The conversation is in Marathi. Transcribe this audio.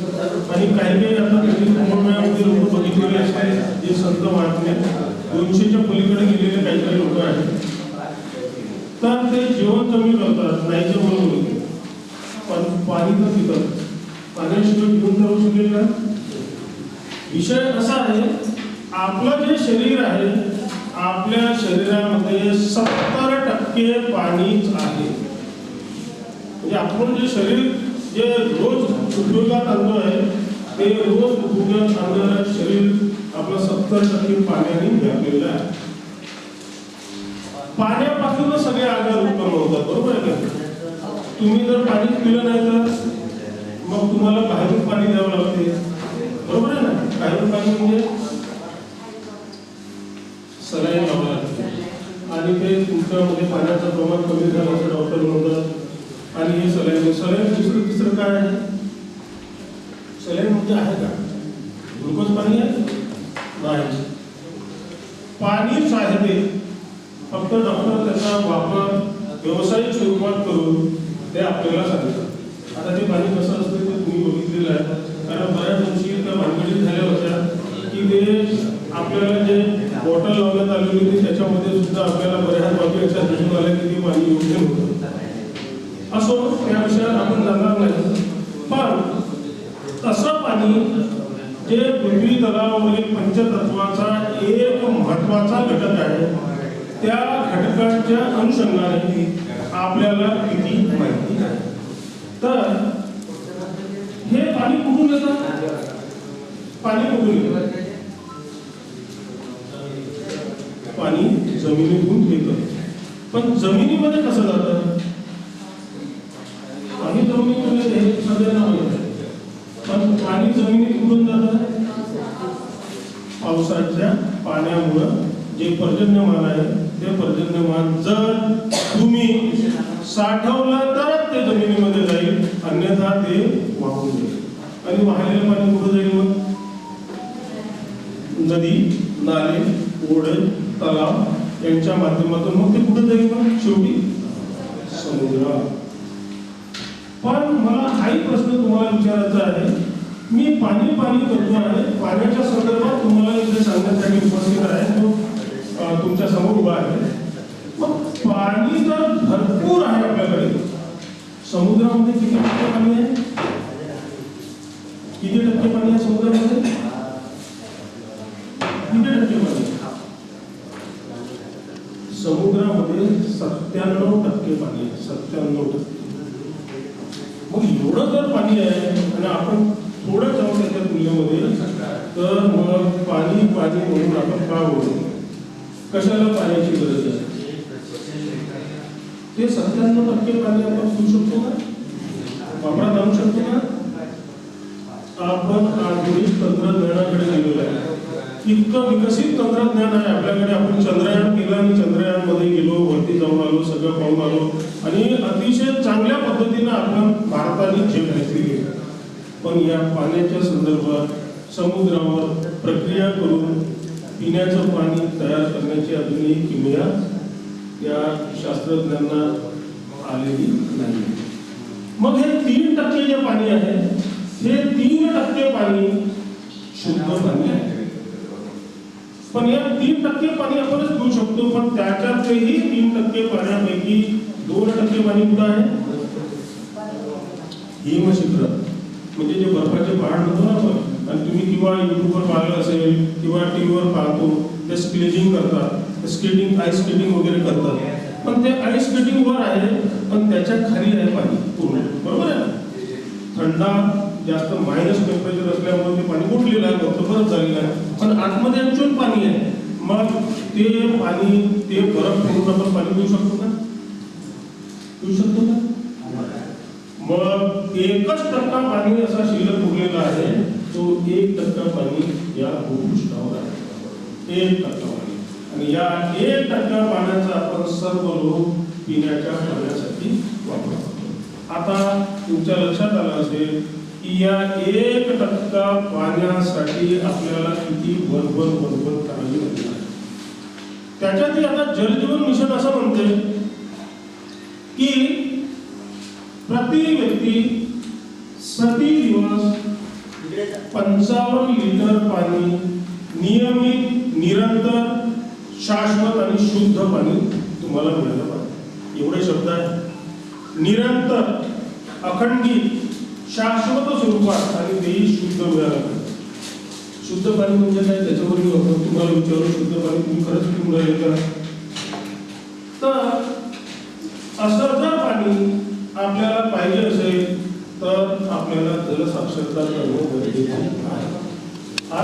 आणि काही काही आता नवीन कुंभमेळामध्ये लोक बघितलेले असे जे संत वाटले दोनशेच्या पलीकडे गेलेले काही काही लोक आहेत. तर ते जेवण कमी करतात नाही जेवण होते. पण पाणी तर पितात. पाण्याशिवाय घेऊन जाऊ शकेल का विषय असा आहे आपलं जे शरीर आहे आपल्या शरीरामध्ये सत्तर टक्के पाणीच आहे. म्हणजे आपण जे शरीर जे रोज उपयोगात आणतो आहे. ते रोज उपयोगात आणणारं शरीर आपलं सत्तर टक्के पाण्याने व्यापलेलं आहे. पाण्यापासूनच सगळे आजार उत्पन्न होतात बरोबर आहे का? तुम्ही जर पाणी पिलं नाही तर मग तुम्हाला बाहेरून पाणी द्यावं लागते. बरोबर आहे ना? बाहेरून पाणी म्हणजे सलाईन लावावं लागते. आणि ते तुमच्यामध्ये पाण्याचं प्रमाण कमी झालं असं डॉक्टर म्हणतात. आणि हे सलाईन सलाईन दुसरं तिसरं काय आहे? सलाईन म्हणजे आहे का? ग्लुकोज पाणी आहे? नाही. पाणीच साहेबे ते फक्त डॉक्टर त्याचा वापर व्यावसायिक स्वरूपात करून ते आपल्याला सांगतात आता ते पाणी कसं असतं ते तुम्ही बघितलेलं आहे. कारण बऱ्याच गोष्टी त्या भानगडीत झाल्या होत्या की ते आपल्याला जे बॉटल लावण्यात आलेली होती त्याच्यामध्ये सुद्धा आपल्याला बऱ्याच बाबी अशा दिसून आल्या की ते पाणी योग्य होतं असो त्या विषयात आपण जाणार नाही. जे पृथ्वी तलावरील पंचतत्वाचा एक महत्त्वाचा घटक आहे त्या घटकाच्या अनुषंगाने आपल्याला किती माहिती आहे? तर हे पाणी कुठून येतात पाणी कुठून येतं? पाणी जमिनीतून येतं. पण जमिनीमध्ये कसं जातं? पाणी जमिनी हे सगळ्यांना माहिती आहे. पण पाणी जमिनीत कुठून जातं पावसाच्या पाण्यामुळं जे पर्जन्यमान आहे ते पर्जन्यमान जर तुम्ही साठवलं तरच ते जमिनीमध्ये जाईल अन्यथा ते वाहून जाईल. आणि वाहिलेलं पाणी कुठं जाईल मग? नदी नाले ओढे तलाव यांच्या माध्यमातून मग ते कुठं जाईल मग? शेवटी समुद्रात. पण मला हाही प्रश्न तुम्हाला विचारायचा आहे. मी पाणी पाणी करतो आहे. पाण्याच्या संदर्भात तुम्हाला इथे सांगण्यासाठी उपस्थित आहे. तो तुमच्या समोर उभा आहे. मग पाणी तर भरपूर आहे आपल्याकडे. समुद्रामध्ये किती टक्के पाणी आहे? किती टक्के पाणी आहे समुद्रामध्ये? किती टक्के पाणी? समुद्रामध्ये सत्त्याण्णव टक्के पाणी आहे. सत्त्याण्णव टक्के. मग एवढं जर पाणी आहे, आणि आपण थोडं जाऊन त्याच्या तुलनेमध्ये तर मग पाणी पाणी म्हणून आपण का बोलतो कशाला पाण्याची गरज आहे? ते सत्त्याण्णव टक्के पाणी आपण पिऊ शकतो ना वापरात आणू शकतो ना आपण आधुनिक तंत्रज्ञानाकडे गेलेलो आहे. इतकं विकसित तंत्रज्ञान आहे. आपल्याकडे आपण चंद्रयान केलं आणि चंद्रयानमध्ये गेलो वरती जाऊन आलो सगळं पाहून आलो. आणि अतिशय चांगल्या पद्धतीनं आपण पण या पाण्याच्या संदर्भात समुद्रावर प्रक्रिया करून पिण्याचं पाणी तयार करण्याची अजूनही किमया या शास्त्रज्ञांना आलेली नाही. मग हे तीन टक्के जे पाणी आहे हे तीन टक्के पाणी शुद्ध पाणी आहे. पण या तीन टक्के पाणी आपणच घेऊ शकतो पण त्याच्यातही तीन टक्के पाण्यापैकी दोन टक्के पाणी कुठं आहे? हिमशिखर म्हणजे जे बर्फाचे पहाड म्हणतो ना आपण आणि तुम्ही किंवा युट्यूबवर पाहिलं असेल किंवा टी व्हीवर पाहतो ते स्केजिंग करतात स्केटिंग आईस स्केटिंग वगैरे करतात. पण ते आईस स्केटिंग वर आहे पण त्याच्याखाली आहे पाणी पूर्ण. बरोबर आहे ना? थंडा जास्त मायनस टेम्परेचर असल्यामुळे ते पाणी उठलेलं आहे बर्फ बरंच झालेलं आहे. पण आतमध्ये ऍक्च्युअल पाणी आहे. मग ते पाणी ते बरफ करून आपण पाणी पिऊ शकतो का? पिऊ शकतो का? मग एकच टक्का पाणी असा शिल्लक उरलेला आहे तो एक टक्का पाणी या भूपृष्ठावर आहे. एक टक्का पाणी. आणि या एक टक्का पाण्याचा आपण सर्व लोक पिण्याच्या पाण्यासाठी वापरतो. आता तुमच्या लक्षात आलं असेल की या एक टक्का पाण्यासाठी आपल्याला किती वरभर वरभर करावी लागली आहे. त्याच्यातही आता जलजीवन मिशन असं म्हणते की प्रति व्यक्ती प्रति दिवस पंचावन्न लिटर पाणी नियमित निरंतर शाश्वत आणि शुद्ध पाणी तुम्हाला मिळालं पाहिजे. एवढे शब्द आहे निरंतर अखंडित शाश्वत स्वरूपात आणि तेही शुद्ध मिळालं पाहिजे. शुद्ध पाणी म्हणजे काय? त्याच्यावरही आपण तुम्हाला विचारू शुद्ध पाणी तुम्ही खरंच पिऊन राहिले का? तर असं जर पाणी आपल्याला पाहिजे असेल तर आपल्याला जलसाक्षरता करणं गरजेचं आहे.